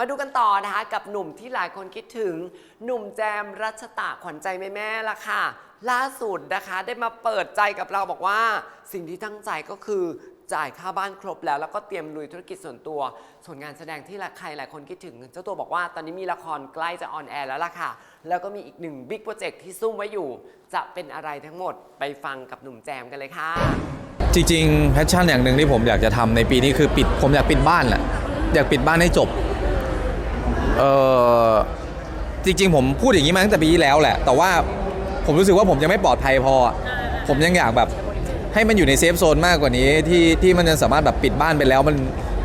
มาดูกันต่อนะคะกับหนุ่มที่หลายคนคิดถึง หนุ่มแจมรัชตะขวัญใจแม่ๆละค่ะ ล่าสุดนะคะได้มาเปิดใจกับเราบอกว่า สิ่งที่ตั้งใจก็คือจ่ายค่าบ้านครบแล้ว แล้วก็เตรียมลุยธุรกิจส่วนตัว ส่วนงานแสดงที่ใครหลายคนคิดถึง เจ้าตัวบอกว่าตอนนี้มีละครใกล้จะออนแอร์แล้วล่ะค่ะ แล้วก็มีอีกหนึ่งบิ๊กโปรเจกต์ที่ซุ่มไว้อยู่ จะเป็นอะไรทั้งหมดไปฟังกับหนุ่มแจมกันเลยค่ะ จริงๆแพชชั่นอย่างหนึ่งที่ผมอยากจะทำในปีนี้คือปิดผมอยากปิดบ้านแหละอยากปิดบ้านให้จบ เออจริง ๆ ผมพูดอย่างนี้มาตั้งแต่ปีที่แล้วแหละ แต่ว่าผมรู้สึกว่าผมยังไม่ปลอดภัยพอ ผมยังอยากแบบให้มันอยู่ในเซฟโซนมากกว่านี้ที่ที่มันจะสามารถแบบปิดบ้านไปแล้วมัน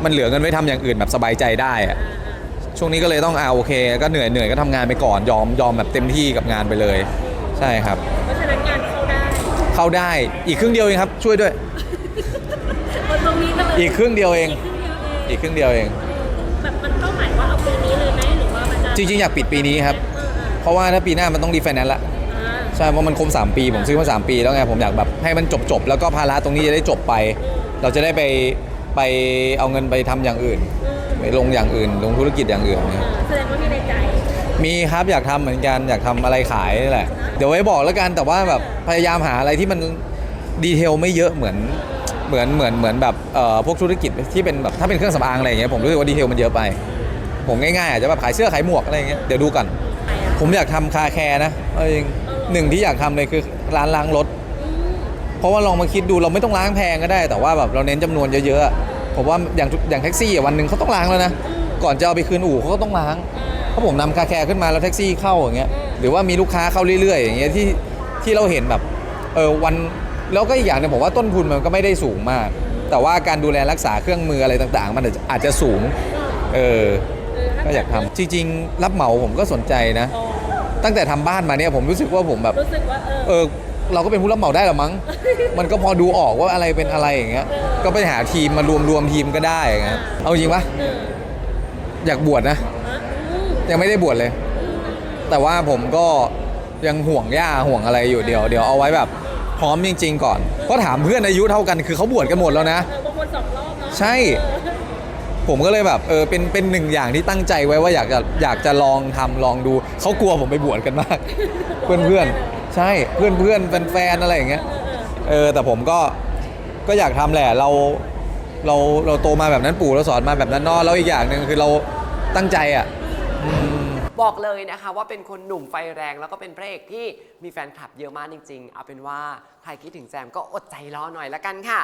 มันเหลือเงินไว้ทำอย่างอื่นแบบสบายใจได้อะช่วงนี้ก็เลยต้องเอาโอเค ก็เหนื่อยเหนื่อยก็ทำงานไปก่อนยอมยอมแบบเต็มที่กับงานไปเลย ใช่ครับเพราะฉะนั้นงานเข้าได้เข้าได้อีกครึ่งเดียวเองครับ ช่วยด้วยเอาตรงนี้กันเลยอีกครึ่งเดียวเอง อีกครึ่งเดียวเอง จะจริงๆ อยากปิดปีนี้ครับเออเพราะว่าถ้าปีหน้ามันต้องรีไฟแนนซ์ละอ่าใช่เพราะมันครบ3 ปี ผมซื้อมา 3 ปีแล้วไงผมอยากแบบให้มันจบๆ แล้วก็ภาระตรงนี้จะได้จบไป เราจะได้ไปไปเอาเงินไปทำอย่างอื่น ไปลงอย่างอื่น ลงธุรกิจอย่างอื่นเนี่ยเออแสดงว่ามีในใจ มีครับอยากทำเหมือนกันอยากทำอะไรขายนี่แหละ เดี๋ยวไว้บอกแล้วกันแต่ว่าแบบพยายามหาอะไรที่มันดีเทลไม่เยอะเหมือนเหมือนเหมือนเหมือนแบบเอ่อพวกธุรกิจที่เป็นแบบถ้าเป็นเครื่องสำอางอะไรอย่างเงี้ยผมรู้สึกว่าดีเทลมันเยอะไป ผมง่ายๆอาจจะแบบขายเสื้อขายหมวกอะไรอย่างเงี้ยเดี๋ยวดูกันไปอะผมอยากทำคาแคร์นะเอาจริงหนึ่งที่อยากทำเลยคือร้านล้างรถอืมเพราะว่าลองมาคิดดูเราไม่ต้องล้างแพงก็ได้ แต่ว่าแบบเราเน้นจำนวนเยอะๆอะผมว่าอย่างทุกอย่างแท็กซี่อะวันหนึ่งเขาต้องล้างแล้วนะก่อนจะเอาไปคืนอู่เขาก็ต้องล้างเพราะผมนำคาแคร์ขึ้นมาแล้วแท็กซี่เข้าอย่างเงี้ยหรือว่ามีลูกค้าเข้าเรื่อยๆ อย่างเงี้ยที่ที่เราเห็นแบบเออวันแล้วก็อีกอย่างหนึงผมว่าต้นทุนมันก็ไม่ได้สูงมาก แต่ว่าการดูแลรักษาเครื่องมืออะไรต่างๆ มันอาจจะอาจจะสูง เออเออ ก็อยากทำจริงๆ รับเหมาผมก็สนใจนะ อ๋อตั้งแต่ทำบ้านมาเนี่ยผมรู้สึกว่าผมแบบ รู้สึกว่าเออ เออเราก็เป็นผู้รับเหมาได้หรอมั้ง มันก็พอดูออกว่าอะไรเป็นอะไรอย่างเงี้ย ก็ไปหาทีมมารวมรวมทีมก็ได้อย่างเงี้ยเอาจริงปะเอออยากบวชนะ ฮะอืมยังไม่ได้บวชเลย แต่ว่าผมก็ยังห่วงย่าห่วงอะไรอยู่เดี๋ยวเดี๋ยวเอาไว้แบบ พร้อมจริง ๆ ก่อน ก็ถามเพื่อนอายุเท่ากันคือเขาบวชกันหมดแล้วนะ เออบางคนสองรอบเนาะใช่ เออ ผมก็เลยแบบเออเป็นเป็นหนึ่งอย่างที่ตั้งใจไว้ว่าอยากจะอยากจะลองทำลองดูเขากลัวผมไปบวชกันมาก เพื่อนเพื่อนๆใช่เพื่อนเพื่อนๆแฟนๆอะไรอย่างเงี้ย เออแต่ผมก็ก็อยากทำแหละเราเราเราโตมาแบบนั้นปู่เราสอนมาแบบนั้นเนอะแล้วอีกอย่างหนึ่งคือเราตั้งใจอะ บอกเลยนะคะว่าเป็นคนหนุ่มไฟแรง แล้วก็เป็นพระเอกที่มีแฟนคลับเยอะมากจริง ๆ เอาเป็นว่าใครคิดถึงแจมก็อดใจรอหน่อยละกันค่ะ